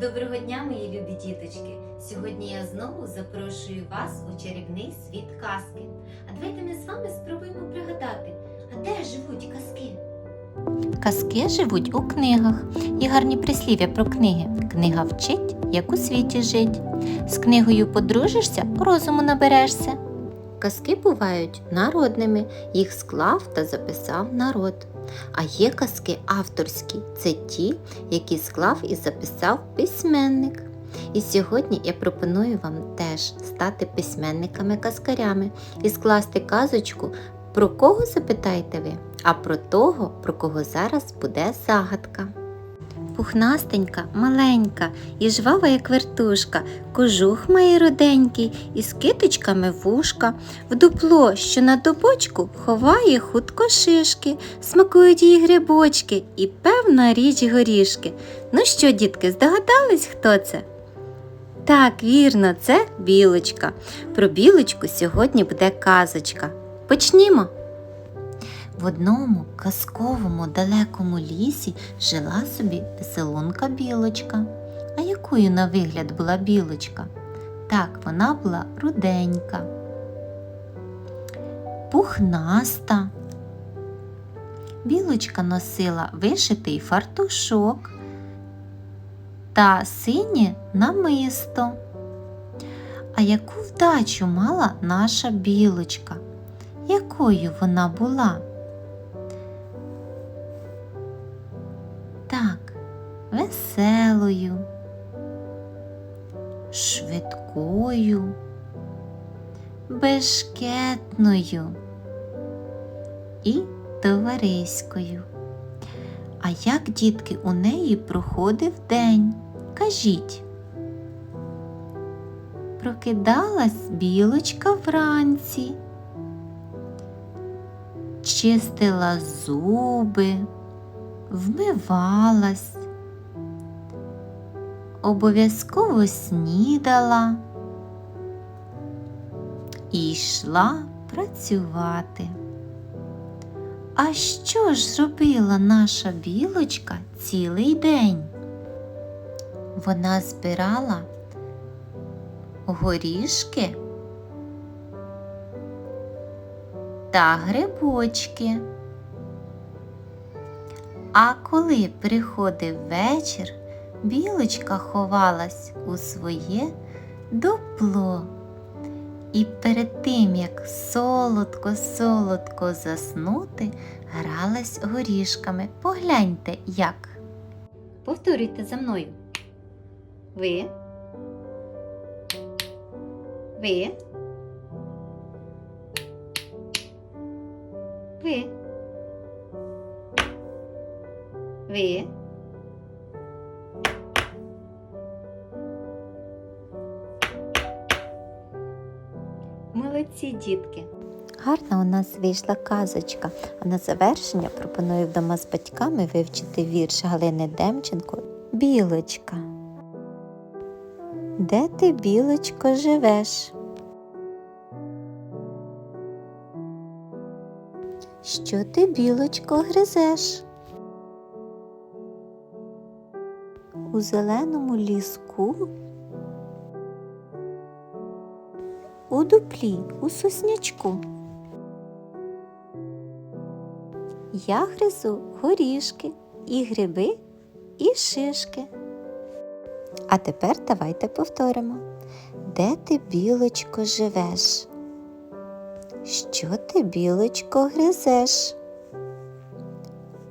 Доброго дня, мої любі діточки! Сьогодні я знову запрошую вас у чарівний світ казки. А давайте ми з вами спробуємо пригадати, а де живуть казки? Казки живуть у книгах. Є гарні прислів'я про книги. Книга вчить, як у світі жить. З книгою подружишся, розуму наберешся. Казки бувають народними, їх склав та записав народ. А є казки авторські це ті, які склав і записав письменник. І сьогодні я пропоную вам теж стати письменниками-казкарями і скласти казочку про кого запитаєте ви? А про того, про кого зараз буде загадка. Пухнастенька, маленька, і жвава, як вертушка, кожух має руденький, із китичками вушка, в дупло, що на добочку, ховає хутко шишки, смакують її грибочки і певна річ горішки. Ну що, дітки, здогадались, хто це? Так, вірно, це білочка. Про білочку сьогодні буде казочка. Почнімо. В одному казковому далекому лісі жила собі веселунка білочка. А якою на вигляд була білочка? Так, вона була руденька, пухнаста. Білочка носила вишитий фартушок та синє намисто. А яку вдачу мала наша білочка? Якою вона була? Так, веселою, швидкою, бешкетною і товариською. А як, дітки, у неї проходив день? Кажіть. Прокидалась білочка вранці, чистила зуби, вмивалась, обов'язково снідала і йшла працювати. А що ж зробила наша білочка цілий день? Вона збирала горішки та грибочки. А коли приходив вечір, білочка ховалась у своє дупло. І перед тим, як солодко-солодко заснути, гралась горішками. Погляньте, як. Повторюйте за мною. Ви. Ви. Ви. Ви. Молодці дітки. Гарна у нас вийшла казочка, а на завершення пропоную вдома з батьками вивчити вірш Галини Демченко Білочка. Де ти, білочко, живеш? Що ти, білочко, гризеш? У зеленому ліску, у дуплі, у соснячку. Я гризу горішки і гриби, і шишки. А тепер давайте повторимо. Де ти, білочко, живеш? Що ти, білочко, гризеш?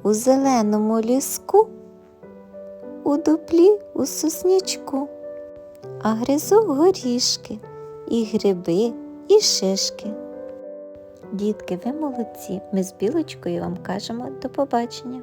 У зеленому ліску, у дуплі, у соснячку, а гризок горішки, і гриби, і шишки. Дітки, ви молодці, ми з білочкою вам кажемо до побачення.